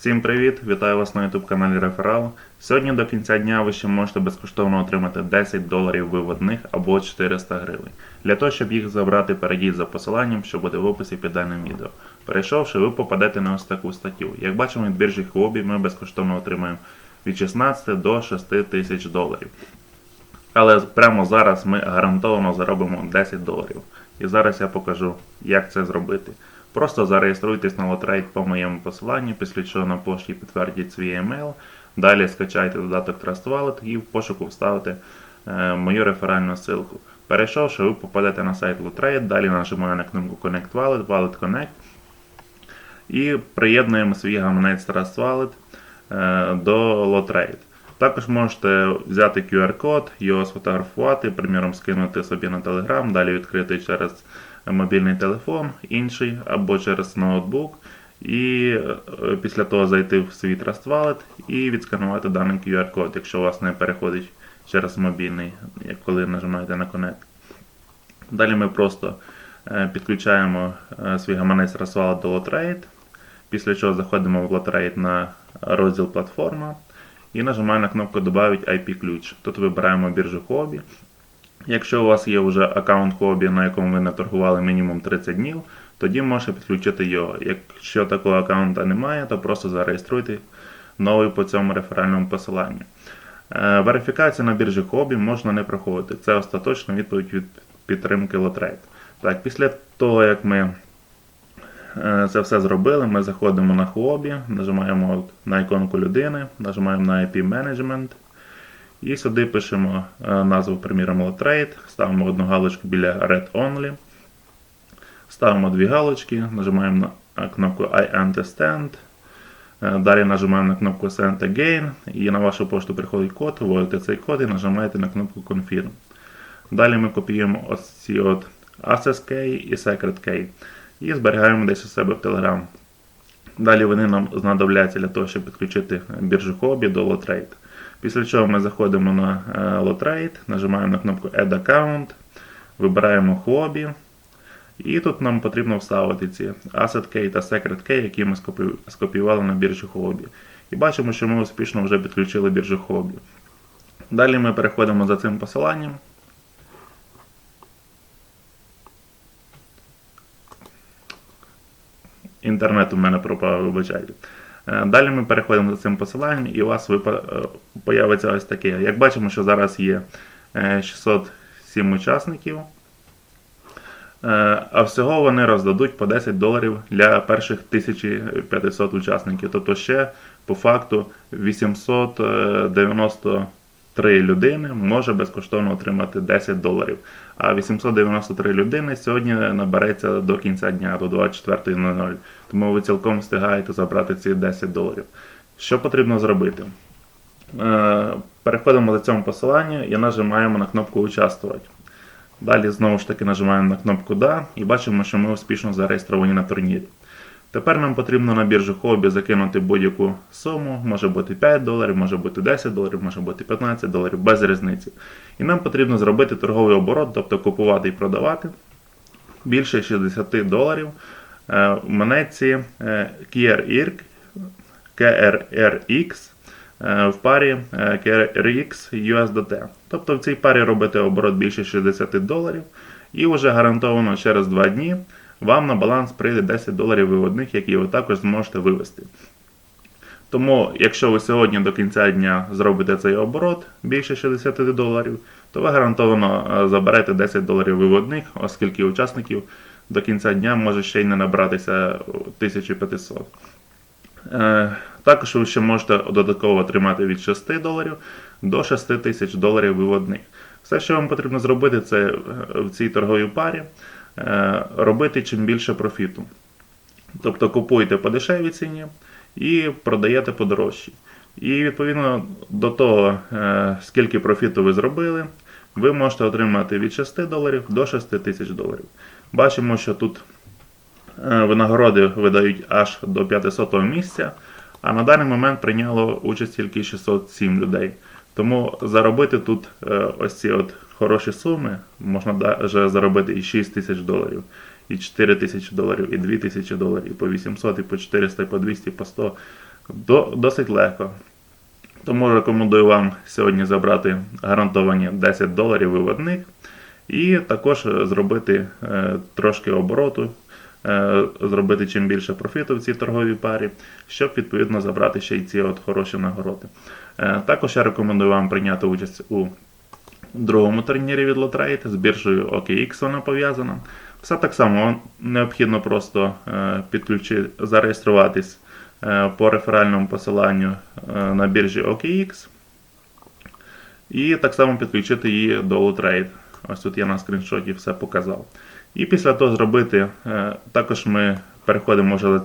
Всім привіт! Вітаю вас на YouTube каналі Реферал. Сьогодні до кінця дня ви ще можете безкоштовно отримати 10 доларів виводних або 400 гривень. Для того, щоб їх забрати, перейдіть за посиланням, що буде в описі під даним відео. Перейшовши, ви попадете на ось таку статтю. Як бачимо, від біржі Huobi ми безкоштовно отримаємо від 16 до 6 тисяч доларів. Але прямо зараз ми гарантовано заробимо 10 доларів. І зараз я покажу, як це зробити. Просто зареєструйтесь на лотрейд по моєму посиланню, після чого на пошті підтвердіть свій емейл. Далі скачайте додаток Trust Wallet і в пошуку вставите е, мою реферальну ссылку. Перейшовши, ви попадете на сайт Lotrade, далі нажимаємо на кнопку Connect Wallet, Wallet Connect. І приєднуємо свій гаманець Trust Wallet е, до Lotrade. Також можете взяти QR-код, його сфотографувати, приміром скинути собі на Telegram, далі відкрити через мобільний телефон інший або через ноутбук. І е, після того зайти в свій Trust Wallet і відсканувати даний QR-код, якщо у вас не переходить через мобільний, коли нажимаєте на Connect. Далі ми просто е, підключаємо е, свій гаманець Trust Wallet до Lotrade, після чого заходимо в Lotrade на розділ платформа і нажимаємо на кнопку Добавить IP-ключ. Тут вибираємо біржу Huobi. Якщо у вас є вже аккаунт Huobi, на якому ви не торгували мінімум 30 днів, тоді можете підключити його. Якщо такого аккаунта немає, то просто зареєструйте новий по цьому реферальному посиланню. Е, Верифікація на біржі Huobi можна не проходити. Це остаточна відповідь від підтримки Lotrade. Так, після того, як ми е, це все зробили, ми заходимо на Huobi, нажимаємо на іконку людини, нажимаємо на IP Management. І сюди пишемо е, назву, приміром, Lotrade, ставимо одну галочку біля Red Only. Ставимо дві галочки, нажимаємо на кнопку I understand. Е, Далі нажимаємо на кнопку Send Again, і на вашу пошту приходить код, вводите цей код і нажимаєте на кнопку Confirm. Далі ми копіюємо ось ці от Access Key і Secret Key і зберігаємо десь у себе в Telegram. Далі вони нам знадобляться для того, щоб підключити біржу Huobi до Lotrade. Після чого ми заходимо на е, Lotrade, нажимаємо на кнопку Add Account, вибираємо Huobi. І тут нам потрібно вставити ці Asset Key та Secret Key, які ми скопіювали на біржі Huobi. І бачимо, що ми успішно вже підключили біржу Huobi. Далі ми переходимо за цим посиланням. Інтернет у мене пропав, вибачайте. Е, Далі ми переходимо за цим посиланням і у вас е, появиться ось таке. Як бачимо, що зараз є е, 607 учасників. Е, А всього вони роздадуть по 10 доларів для перших 1500 учасників. Тобто ще по факту 893 людини може безкоштовно отримати 10 доларів. А 893 людини сьогодні набереться до кінця дня, до 24.00. Тому ви цілком встигаєте забрати ці 10 доларів. Що потрібно зробити? Е, Переходимо за цьому посиланню і нажимаємо на кнопку Участвувати. Далі знову ж таки нажимаємо на кнопку Да і бачимо, що ми успішно зареєстровані на турнірі. Тепер нам потрібно на біржу Хобі закинути будь-яку суму, може бути 5 доларів, може бути 10 доларів, може бути 15 доларів, без різниці. І нам потрібно зробити торговий оборот, тобто купувати і продавати більше 60 доларів е, в монетці е, KRX, KRRX е, в парі е, KRX USDT. Тобто в цій парі робити оборот більше 60 доларів, і вже гарантовано через 2 дні вам на баланс прийде 10 доларів виводних, які ви також зможете вивести. Тому, якщо ви сьогодні до кінця дня зробите цей оборот більше 60 доларів, то ви гарантовано е, заберете 10 доларів виводних, оскільки учасників до кінця дня може ще й не набратися 1500. Е, Також ви ще можете додатково отримати від 6 доларів до 6 тисяч доларів виводних. Все, що вам потрібно зробити, це е, в цій торговій парі е, робити чим більше профіту. Тобто купуєте по дешевій ціні і продаєте по дорожчій. І відповідно до того, е, скільки профіту ви зробили, ви можете отримати від 6 доларів до 6 тисяч доларів. Бачимо, що тут е, винагороди видають аж до 500 місця, а на даний момент прийняло участь тільки 607 людей. Тому заробити тут е, ось ці от хороші суми можна даже заробити і 6 тисяч доларів, і 4 тисячі доларів, і 2 тисячі доларів, і по 800, і по 400, і по 200, і по 100. До, досить легко. Тому рекомендую вам сьогодні забрати гарантовані 10 доларів виводних і також е, зробити е, трошки обороту, зробити чим більше профіту в цій торговій парі, щоб відповідно забрати ще й ці от хороші нагороди. Е, також я рекомендую вам прийняти участь у другому турнірі від Лотрейд з біржею OKX вона пов'язана. Все так само необхідно просто е, підключи, зареєструватись е, по реферальному посиланню е, на біржі OKX. І так само підключити її до Лотрейд. Ось тут я на скріншоті все показав. І після того зробити, е, також ми переходимо вже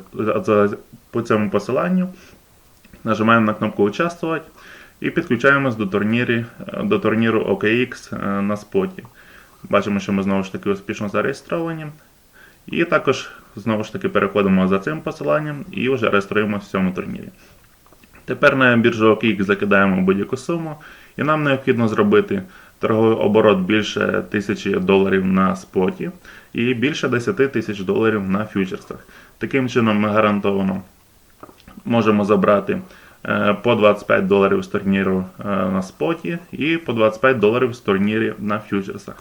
по цьому посиланню, нажимаємо на кнопку Участвувати і підключаємось до, турнірі, е, до турніру OKX е, на споті. Бачимо, що ми знову ж таки успішно зареєстровані. І також знову ж таки переходимо за цим посиланням і вже реєструємося в цьому турнірі. Тепер на біржу OKX закидаємо будь-яку суму, і нам необхідно зробити торговий оборот більше 1000 доларів на споті і більше 10 тисяч доларів на фьючерсах. Таким чином ми гарантовано можемо забрати е, по 25 доларів з турніру е, на споті і по 25 доларів з турнірів на фьючерсах.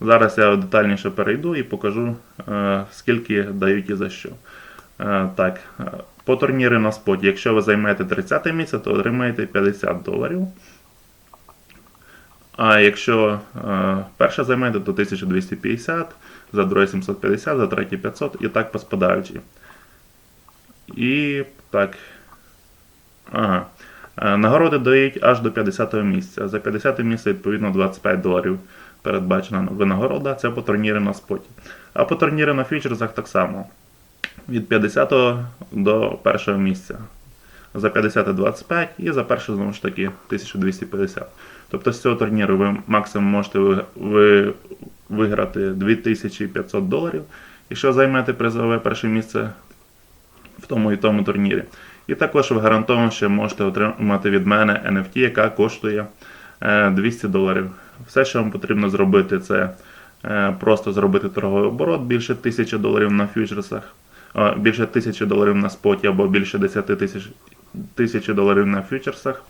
Зараз я детальніше перейду і покажу, е, скільки дають і за що. Так, по турнірі на споті, якщо ви займете 30 місце, то отримаєте 50 доларів. А якщо е, перше займете, то 1250, за друге 750, за третє 500 і так по. І так. Ага. Е, Нагороди дають аж до 50-го місця. За 50 те місце, відповідно, 25 доларів передбачена винагорода. Це по турнірі на споті. А по турнірі на фьючерсах так само. Від 50 го до першого місця. За 50 25 і за перше, знову ж таки, 1250. Тобто з цього турніру ви максимум можете ви, ви, виграти 2500 доларів, якщо займете призове перше місце в тому і тому турнірі. І також ви гарантовано ще можете отримати від мене NFT, яка коштує е, 200 доларів. Все, що вам потрібно зробити, це е, просто зробити торговий оборот більше 1000 доларів на фьючерсах, е, більше 1000 доларів на споті або більше 10 тисяч тисячі доларів на фьючерсах.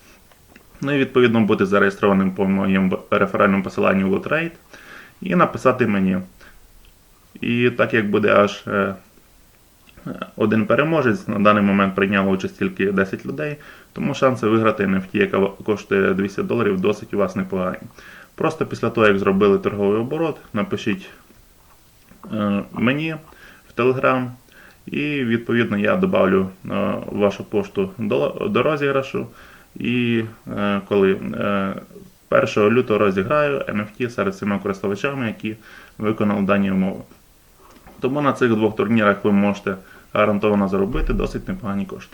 Ну і відповідно бути зареєстрованим по моєму реферальному посиланню в і написати мені. І так як буде аж е, один переможець, на даний момент прийняло участь тільки 10 людей, тому шанси виграти NFT, яка коштує 200 доларів, досить у вас непогані. Просто після того, як зробили торговий оборот, напишіть е, мені в Telegram, і відповідно я добавлю е, вашу пошту до, розіграшу. І е, коли е, 1 лютого розіграю NFT серед всіма користувачами, які виконали дані умови. Тому на цих двох турнірах ви можете гарантовано заробити досить непогані кошти.